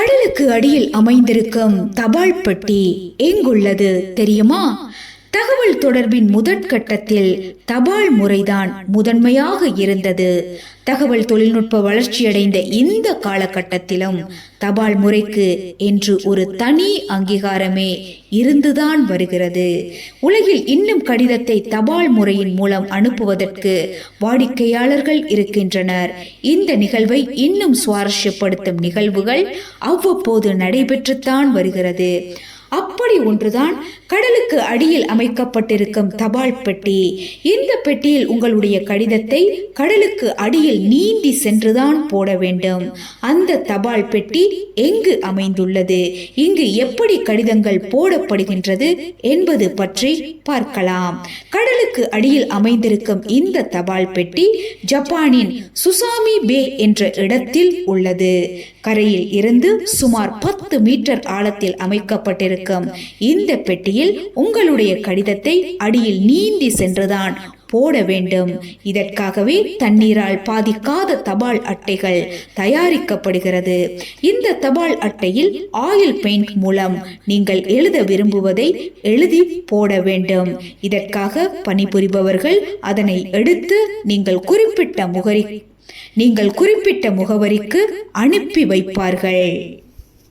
கடலுக்கு அடியில் அமைந்திருக்கும் தபால் பெட்டி எங்குள்ளது தெரியுமா? தகவல் தொடர்பின் முதற்கட்டத்தில் தபால் முறைதான் முதன்மையாக இருந்தது. தகவல் தொழில்நுட்ப வளர்ச்சியடைந்த இந்த காலகட்டத்திலும் தபால் முறைக்கு என்று ஒரு தனி அங்கீகாரமே இருந்துதான் வருகிறது. உலகில் இன்னும் கடிதத்தை தபால் முறையின் மூலம் அனுப்புவதற்கு வாடிக்கையாளர்கள் இருக்கின்றனர். இந்த நிகழ்வை இன்னும் சுவாரஸ்யப்படுத்தும் நிகழ்வுகள் அவ்வப்போது நடைபெற்றுத்தான் வருகிறது. அப்படி ஒன்றுதான் கடலுக்கு அடியில் அமைக்கப்பட்டிருக்கும் தபால் பெட்டி. இந்த பெட்டியில் உங்களுடைய கடிதத்தை கடலுக்கு அடியில் நீந்தி சென்றுதான் போட வேண்டும். அந்த தபால் பெட்டி எங்கு அமைந்துள்ளது? இங்கு எப்படி கடிதங்கள் போடப்படுகின்றது என்பது பற்றி பார்க்கலாம். கடலுக்கு அடியில் அமைந்திருக்கும் இந்த தபால் பெட்டி ஜப்பானின் சுசாமி பே என்ற இடத்தில் உள்ளது. கரையில் இருந்து சுமார் பத்து மீட்டர் ஆழத்தில் அமைக்கப்பட்டிருக்கும் இந்த பெட்டியில் உங்களுடைய கடிதத்தை அடியில் நீந்தி சென்றுதான் போட வேண்டும். இதற்காகவே தண்ணீரால் பாதிக்காத தபால் அட்டைகள் தயாரிக்கப்படுகிறது. இந்த தபால் அட்டையில் ஆயில் பெயிண்ட் மூலம் நீங்கள் எழுத விரும்புவதை எழுதி போட வேண்டும். இதற்காக பணிபுரிபவர்கள் அதனை எடுத்து நீங்கள் குறிப்பிட்ட முகரி நீங்கள் குறிப்பிட்ட முகவரிக்கு அனுப்பி வைப்பார்கள்.